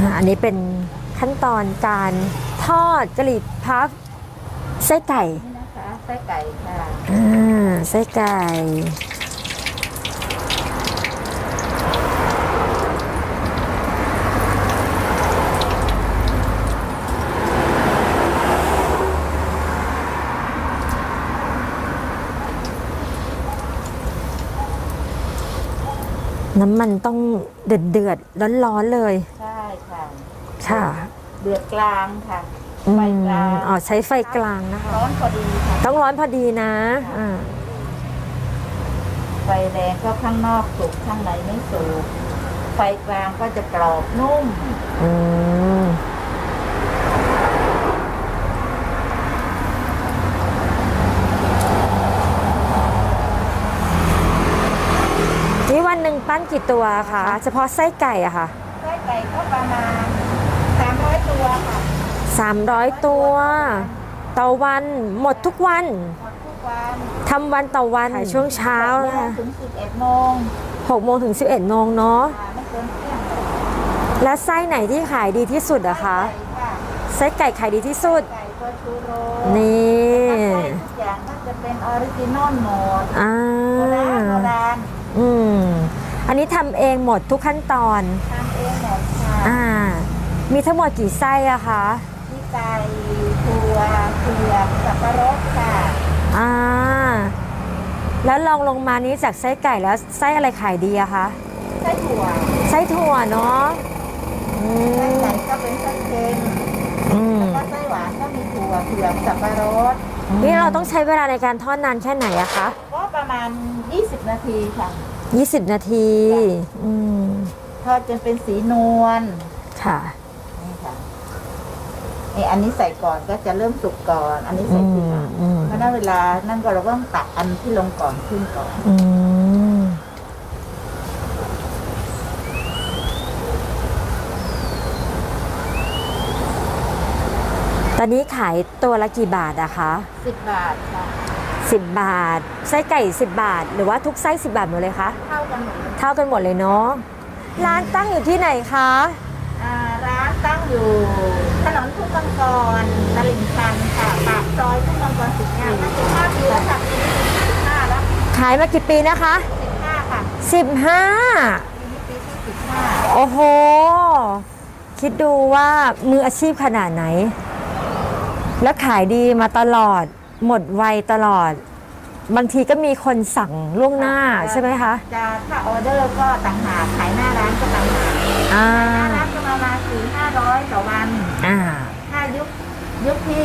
อ่าอันนี้เป็นขั้นตอนการทอดกะหรี่พับไส้ไก่นี่นะคะไส้ไก่ค่ะอ่าไส้ไก่น้ำมันต้องเดือดเดือดร้อนร้อนๆเลยใช่ค่ะ ค่ะเดือดกลางค่ะอืไฟมกลางอ๋อใช้ไฟกลางนะคะร้อนพอดีค่ะต้องร้อนพอดีนะอ่าไฟแรงก็ข้างนอกสุกข้างในไม่สุกไฟกลางก็จะกรอบนุ่มอืมนี่วันหนึ่งปั้นกี่ตัวคะเฉพาะไส้ไก่อะค่ะ ไส้ไก่ก็ประมาณ300ตัวค่ะ 300 ตัว ต่อวันหมดทุกวันหมดทุกวันทำวันต่อวันขายช่วงเช้าแล้นะคะถึง11โมง6โมงถึง 11โมงเนาะค่ะไม่เกินเที่ยงแล้วไส้ไหนที่ขายดีที่สุดอะคะไก่ค่ะไส้ไก่ขายดีที่สุด ไก่ตัวชูโรนี่ไส้ทุกอย่างก็จะเป็นออริจินอลหมดอ่าโบราณโบราณอืมอันนี้ทำเองหมดทุกขั้นตอนทำเองหมดค่ะอ่ามีทั้งหมดกี่ไส้อะคะมี ไก่ถั่วเผือกสับปะรดค่ะอ่า แล้วลองลงมานี้จากไส้ไก่แล้วไส้อะไรขายดีอะคะ ไส้ถั่วไส้ถั่วเนาะอืไส้มไก่ก็เป็นไส้เค็มอืมแล้วก็ไส้หวานก็มีถั่วเผือกสับปะรด นี่เราต้องใช้เวลาในการทอดนานแค่ไหนอะคะ ก็ประมาณ 20 นาทีค่ะ 20 นาที อืม ทอดจนเป็นสีนวลค่ะ นี่ค่ะ นี่อันนี้ใส่ก่อนก็จะเริ่มสุกก่อน อันนี้อืใส่ทีมหลังอืม เพราะนั้นเวลานั่นก็เราก็ต้องตักอันที่ลงก่อนขึ้นก่อน อืมตอนนี้ขายตัวละกี่บาทอะคะ10บาทค่ะ10 บาท ไส้ไก่ 10 บาท หรือว่าทุกไส้10 บาทหมดเลยคะ เท่ากันหมดเลยเท่ากันหมดเลยเนาะ ร้านตั้งอยู่ที่ไหนคะ อ่าร้านตั้งอยู่ถนนทุ่ง มังกรตลิ่งชันค่ะปากซอยทุ่งมังกรสิบห้าสิบห้าปีแล้วค่ะปีนี้สิบห้าแล้วขายมากี่ปีนะคะ สิบห้าค่ะ15 ปีนี้ปีที่สิบห้าโอ้โห คิดดูว่ามืออาชีพขนาดไหน แล้วขายดีมาตลอด หมดไวตลอด บางทีก็มีคนสั่งล่วงหน้าใช่ไหมคะจะถ้าออเดอร์ก็ต่างหากขายหน้าร้านก็ต่างหากอ่าหน้าร้านก็ประมาณสี่ห้าร้อยต่อวัน อ่าถ้า ยุคยุคที่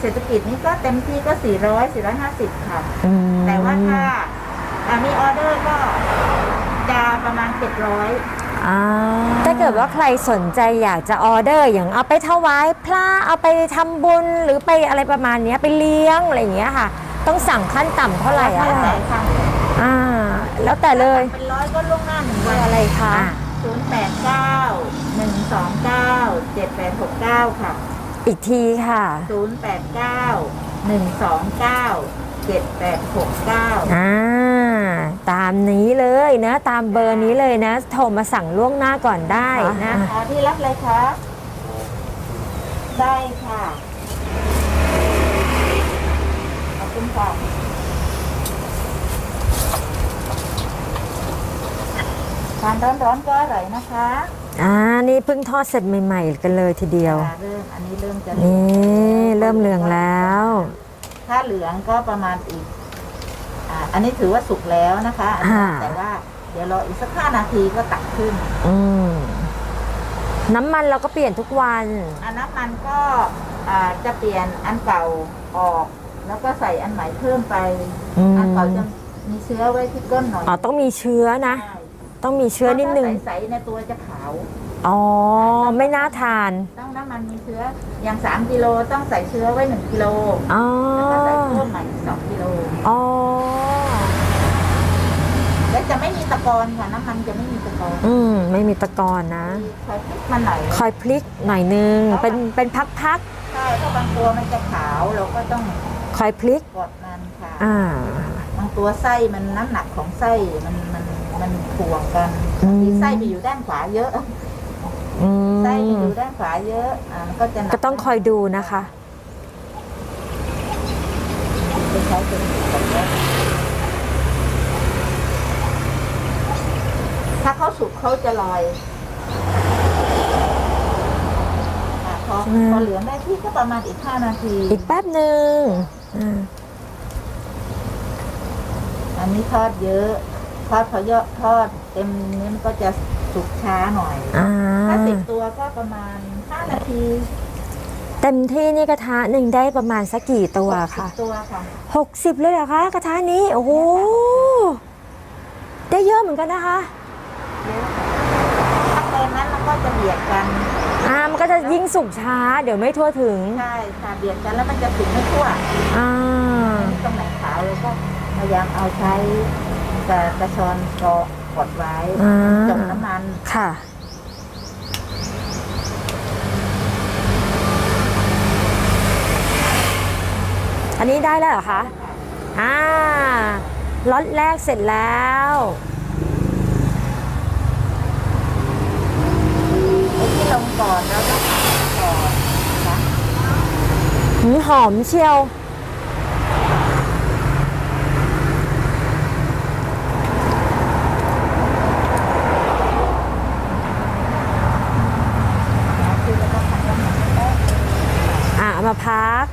เศรษฐกิจนี้ก็เต็มที่ก็สี่ร้อยสี่ร้อยห้าสิบค่ะ อืมแต่ว่าถ้าอ่ามีออเดอร์ก็จะประมาณเจ็ดร้อยอ่าถ้าเกิดว่าใครสนใจอยากจะออเดอร์อย่างเอาไปถวายพระเอาไปทำบุญหรือไปอะไรประมาณเนี้ยไปเลี้ยงอะไรอย่างเงี้ยค่ะ ต้องสั่งขั้นต่ำเท่าไหร่อะแล้วแต่คะค่ะอ่า แล้วแต่เลยเป็นร้อยก็ล่วงหน้าหนึ่งเบวัอนร์อะไรคะศูนย์แปดเก้าหนึ่งสองเก้าเจ็ดแปดหกเก้าค่ะ อีกทีค่ะ ศูนย์แปดเก้าหนึ่งสองเก้าเจ็ดแปดหกเก้าอ่าตามนี้เลยนะ ตามเบอร์นี้เลยนะ โทรมาสั่งล่วงหน้าก่อนได้นะขอที่รับเลยคะได้ค่ะขอบคุณค่ะทานร้อนๆก็อร่อยนะคะ อ่านี่เพิ่งทอดเสร็จใหม่ๆกันเลยทีเดียวอ่าเริ่มอันนี้เริ่มจะนี่เริ่มเหลืองแล้ว ถ้าเหลืองก็ประมาณอีกอ่าอันนี้ถือว่าสุกแล้วนะคะอันนี้อ่า แต่ว่าเดี๋ยวรออีกสักห้านาทีก็ตักขึ้นอืมน้ำมันเราก็เปลี่ยนทุกวัน อันน้ำมันก็อ่าจะเปลี่ยนอันเก่าออก แล้วก็ใส่อันใหม่เพิ่มไปอืม อันเก่าจะมีเชื้อไว้ที่ก้นหน่อยอ๋อต้องมีเชื้อนะ ใช่ ต้องมีเชื้อนิดนึงถ้าใสๆในตัวจะขาว อ๋อ ไม่น่าทาน ต้องน้ำมันมีเชื้อ อย่างสามกิโลต้องใส่เชื้อไว้หนึ่งกิโลอ๋อแล้วก็ใส่เพิ่มใหม่อีกสองกิโลอ๋อ และจะไม่มีตะกอนค่ะ น้ำมันจะไม่มีตะกอนอืม ไม่มีตะกอนนะ คอยพลิกมันหน่อย คอยพลิกหน่อยนึง เป็น เป็นพักใช่เพราะบางตัวมันจะขาวเราก็ต้องๆ คอยพลิกกดมันค่ะอ่าบางตัวไส้มันน้ำหนักของไส้มันมันมันถ่วงกันอืมบางทีไส้ไปอยู่ด้านขวาเยอะเอืไส้มันมอยู่ด้านขวาเยอะอ่ามันก็จะหนักก็ต้องคอยดูนะคะ จะใช้เป็นแบบนี้ถ้าเขาสุกเขาจะลอย อะพออืมพอเหลืองได้ที่ก็ประมาณอีกห้านาที อีกแป๊บหนึ่งอ่าอันนี้ทอดเยอะ ทอดพอเยอะทอดเต็มนี้มันก็จะสุกช้าหน่อย อ่าถ้าสิบตัวก็ประมาณห้านาทีเต็มที่นี่กระทะหนึ่งได้ประมาณสักกี่ตัวค่ะ สิบตัวค่ะหกสิบเลยเหรอคะกระทะนี้ โอ้โห ได้เยอะเหมือนกันนะคะ เยอะถ้าเกินนั้นเราก็จะเบียดกัน อ่ามันก็จะยิ่งสุกช้า เดี๋ยวไม่ทั่วถึงใช่ค่ะเบียดกันแล้วมันจะสุกไม่ทั่วอ่าตรงไหนขาวเราก็พยายามเอาใช้กระกระชอนกรอกดไว้อ่าจมน้ำมันค่ะอันนี้ได้แล้วเหรอคะ อ่า ล็อตแรกเสร็จแล้ว ไอ้ที่ ลงก่อนแล้วก็ก่อนนะหืมหอมเชียว อะเอามาพัก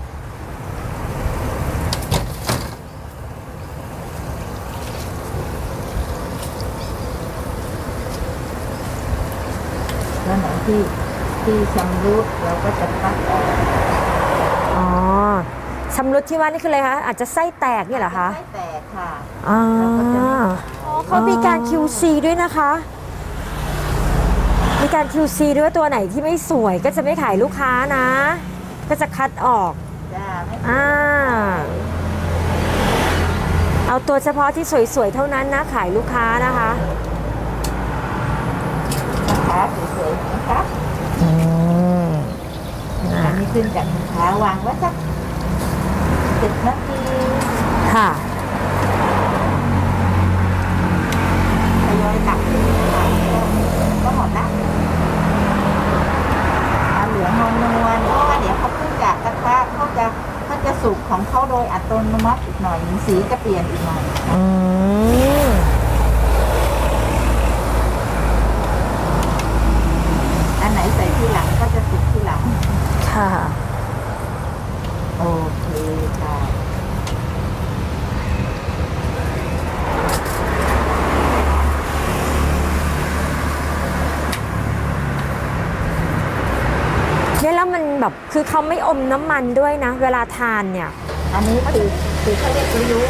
แล้วไหนที่ ที่ชำรุดเราก็จะปัดออกอ๋อชำรุดที่ว่านี่คืออะไรคะ อาจจะไส้แตกเนี่ยเหรอคะไม่แตกค่ะอ่าแล้วก็จะมีอ๋อเขามีการ QC ด้วยนะคะ มีการ QC ด้วยว่าตัวไหนที่ไม่สวยก็จะไม่ขายลูกค้านะ ก็จะคัดออก จ้าไม่อ่า เอาตัวเฉพาะที่สวยๆ เท่านั้นนะ ขายลูกค้านะคะนะคะสวยๆนะคะ อืม อันนี้ ขึ้นจากลูกค้าวางไว้สักสิบนาทีค่ะทยอยตักขึ้นมาก็หมดละเอาเหลืองนวลนวลๆเพราะว่าเดี๋ยวเขาขึ้นจากกระทะเขาจะเขาจะสุกของเขาโดยอัตโนมัติอีกหน่อยหนึ่งสีจะเปลี่ยนอีกหน่อยอืม อันไหนใส่ที่หลังก็จะสุกที่หลัง ค่ะ โอเคค่ะ เนี่ยแล้วมันแบบ คือเขาไม่อมน้ำมันด้วยนะ เวลาทานเนี่ย อันนี้คือคือเขาเรียกริ้ว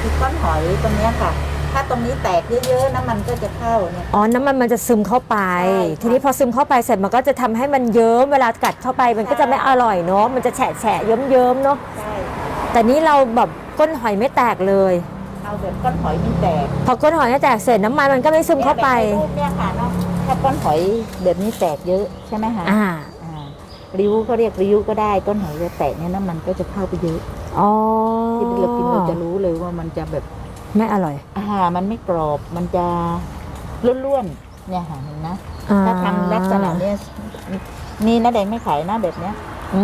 คือก้อนหอยตรงเนี้ยค่ะ ถ้าตรงนี้แตกเยอะๆน้ำมันก็จะเข้าเนี่ย อ๋อ น้ำมันมันจะซึมเข้าไป ใช่ค่ะทีนี้พอซึมเข้าไปเสร็จมันก็จะทำให้มันเยิ้มเวลากัดเข้าไปมันก็จะไม่อร่อยเนาะ มันจะแฉะแฉะเยิ้มเยิ้มๆเนาะ ใช่แต่นี้เราแบบก้นหอยไม่แตกเลย เอาแบบก้อนหอยไม่แตกพอก้นหอยไม่แตกเสร็จน้ำมันมันก็ไม่ซึมเข้าไปนี่ยแบบในรูปเนี่ยค่ะเนาะถ้าก้อนหอยแบบนี้แตกเยอะใช่ไหมคะอ่าอ่า ริ้วเขาเรียกริ้วก็ได้ก้อนหอยจะแตกเนี่ยน้ำมันก็จะเข้าไปเยอะอ๋อที่เรากินเราจะรู้เลยว่ามันจะแบบไม่อร่อยอาหารมันไม่กรอบมันจะร่วนๆเนี่ยค่ะเห็นนะอ่ถ้าทำลักษณะเนี้ยนี่นะแดงไม่ขายนะแบบเนี้ยอื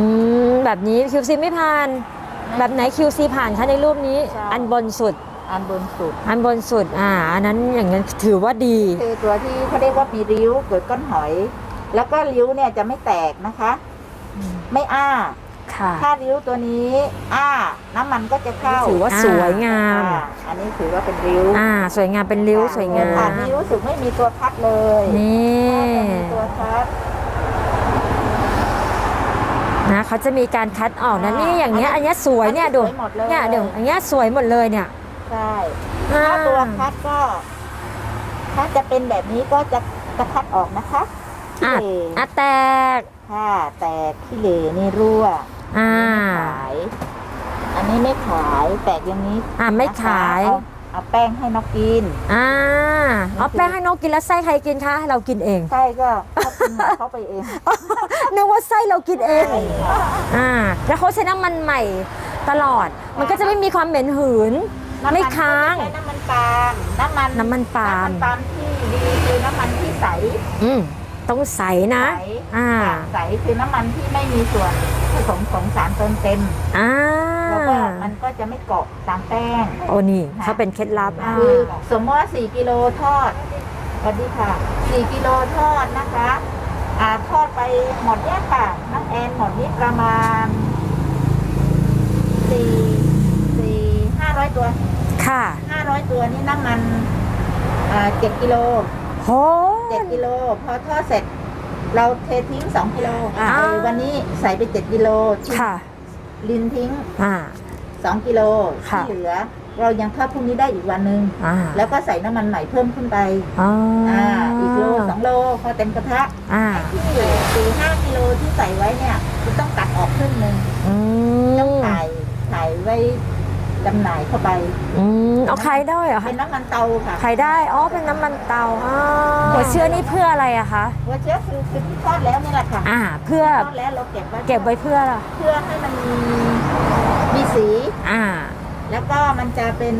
มแบบนี้ QC ไม่ผ่าน แบบไหน QC ผ่านคะในรูปนี้ใช่อันบนสุด อันบนสุด อันบนสุด อ่า อันนั้นอย่างนั้นถือว่าดีคือตัวที่เขาเรียกว่ามีริ้วเกิดก้อนหอย แล้วก็ริ้วเนี่ยจะไม่แตกนะคะ ไม่อ้าค่ะ ถ้าริ้วตัวนี้ อ้า น้ำมันก็จะเข้าถือว่าสวยงาม อ่อันนี้ถือว่าเป็นริ้วอ่า สวยงามเป็นริ้วสวยงาอ่มริ้วรู้สึกไม่มีตัวคัดเลยนี่ถ้าจะมีตัวคัดนะเขาจะมีการคัดออกนะอ่านี่อย่างเงี้ยอันเนี้ยสวยเนี่ยอันนี้ดูสวยหมดเลยเนี่ยเดี๋ยวอันเนี้ยสวยหมดเลยเนี่ยใช่อ่าถ้าตัวคัดก็ ถ้าจะเป็นแบบนี้ก็จะจะคัดออกนะคะขี้อะเหร่อะแตก ค่ะแต่ขี้เหร่นี่รั่วอ่าไม่ขาย อันนี้ไม่ขายแตกอย่างนี้อ่าไม่นะคะขายเอาเอาแป้งให้นกกิน อ่าเอาแป้งให้นกกินแล้วไส้ใครกินคะ เรากินเองใช่ก็เขากินของเขาไปเอง นึกว่าไส้เรากินเองใช่ค่ะอ่า แล้วเขาใช้น้ำมันใหม่ตลอด มันก็จะไม่มีความเหม็นหืน ไม่ค้างใช้น้ำมันปาล์มน้ำมันน้ำมันปาล์ม น้ำมันปาล์มที่ดีคือน้ำมันที่ใส อืม ต้องใสนะ ใสอ่า ค่ะใสคือน้ำมันที่ไม่มีส่วนผสมของสารเติมเต็ม อ่าแล้วก็มันก็จะไม่เกาะตามแป้ง โอ้นี่เขาเป็นเคล็ดลับอ่า คือสมมติว่า4กิโลทอดสวัสดีค่ะ 4กิโลทอดนะคะอ่าทอดไปหมดเนี่ยค่ะน้องแอนหมดนี่ประมาณ4 4 500 ตัว ค่ะ 500 ตัวนี่น้ำมันอ่า7กิโล โห7กิโลพอทอดเสร็จ เราเททิ้ง2กิโลอ่าอ่า เออวันนี้ใส่ไป7กิโลทิ้งค่ะ ลินทิ้งอ่า2กิโลค่ะ ที่เหลือ เรายังทอดพรุ่งนี้ได้อีกวันหนึ่งอ่าแล้วก็ใส่น้ำมันใหม่เพิ่มขึ้นไป อ๋ออ่า อีกโลสองโลพอเต็มกระทะอ่าที่สี่ห้ากิโลที่ใส่ไว้เนี่ยจะต้องตัดออกครึ่งหนึ่งอืต้องมถ่ายถ่ายไว้ จำหน่ายเข้าไปอืมเอาใครได้เหรอคะเป็นน้ำมันเตาค่ะใครได้ อ๋อ เป็นน้ำมันเตาอ๋อหัวเชื้อนี่เพื่ออะไรอะคะหัวเชื้อคือคือที่ทอดแล้วนี่แหละค่ะอ่า เพื่อทอดแล้วเราเก็บไว้เก็บไว้เพื่ออะไรเพื่อให้มันมีมีสี อ่า แล้วก็มันจะเป็น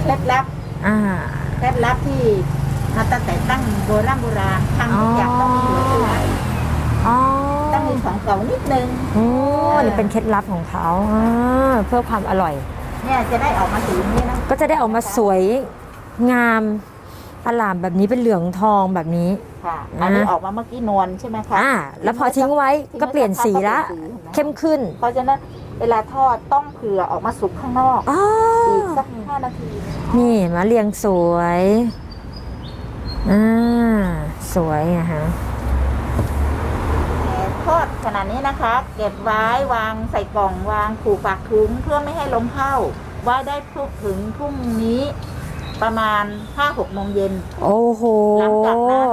เคล็ดลับ อ่า เคล็ดลับที่มาตั้งแต่ตั้งโบราณโบราณทางทุกอย่างต้องมีหัวเชื้ออ๋อต้องมีของเก่านิดนึงโอ้นี่เป็นเคล็ดลับของเขาอ่าเพื่อความอร่อย เนี่ยจะได้ออกมาสีนี้นะก็จะได้ออกมาสวยงามอลามแบบนี้เป็นเหลืองทองแบบนี้ ค่ะอันนี้ออกมาเมื่อกี้นวลใช่ไหมคะอ่าแล้วพอทิ้งไว้ก็เปลี่ยนสีละ เข้มขึ้น เพราะฉะนั้นเวลาทอดต้องเผื่อออกมาสุกข้างนอกอ๋ออีกสักห้านาที นี่มาเรียงสวยอ่าสวยนะฮะแต่ ทอดขนาดนี้นะคะ เก็บไว้วางใส่กล่องวางผูกปากถุงเพื่อไม่ให้ลมเข้าไว้ได้พรุ่งถึงพรุ่งนี้ประมาณห้าหกโมงเย็นโอ้โหหลังจากนั้น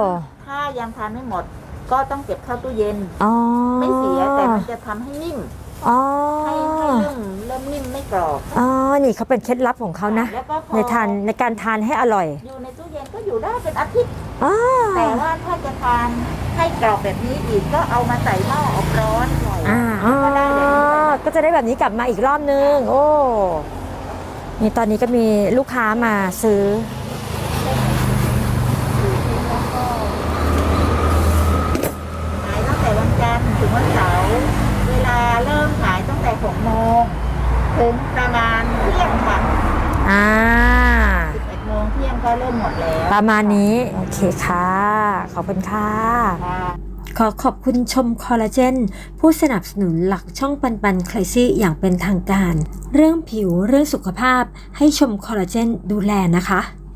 ถ้ายังทานไม่หมด ก็ต้องเก็บเข้าตู้เย็นอ๋อไม่เสียแต่มันจะทำให้นิ่ม อ๋อให้ให้เริ่มเริ่มนิ่มไม่กรอบอ๋อนี่เขาเป็นเคล็ดลับของเขานะ แล้วก็พอในทานในการทานให้อร่อยอยู่ในตู้เย็นก็อยู่ได้เป็นอาทิตย์ อ๋อแต่ว่าถ้าจะทานให้กรอบแบบนี้อีกก็เอามาใส่หม้ออบร้อนหน่อยอ่าอ๋อก็ได้แบบนี้ก็จะได้แบบนี้กลับมาอีกรอบนึง โอ้นี่ตอนนี้ก็มีลูกค้ามาซื้อ ขายตั้งแต่วันจันทร์ถึงวันเสาร์เวลาเริ่มขายตั้งแต่ หกโมงถึงประมาณเที่ยงค่ะอ่า11โมงเที่ยงก็เริ่มหมดแล้วประมาณนี้ โอเคค่ะ ขอบคุณค่ะค่ะ ขอขอบคุณชมคอลลาเจน ผู้สนับสนุนหลักช่องปันปันคลซี่อย่างเป็นทางการ เรื่องผิวเรื่องสุขภาพให้ชมคอลลาเจนดูแลนะคะ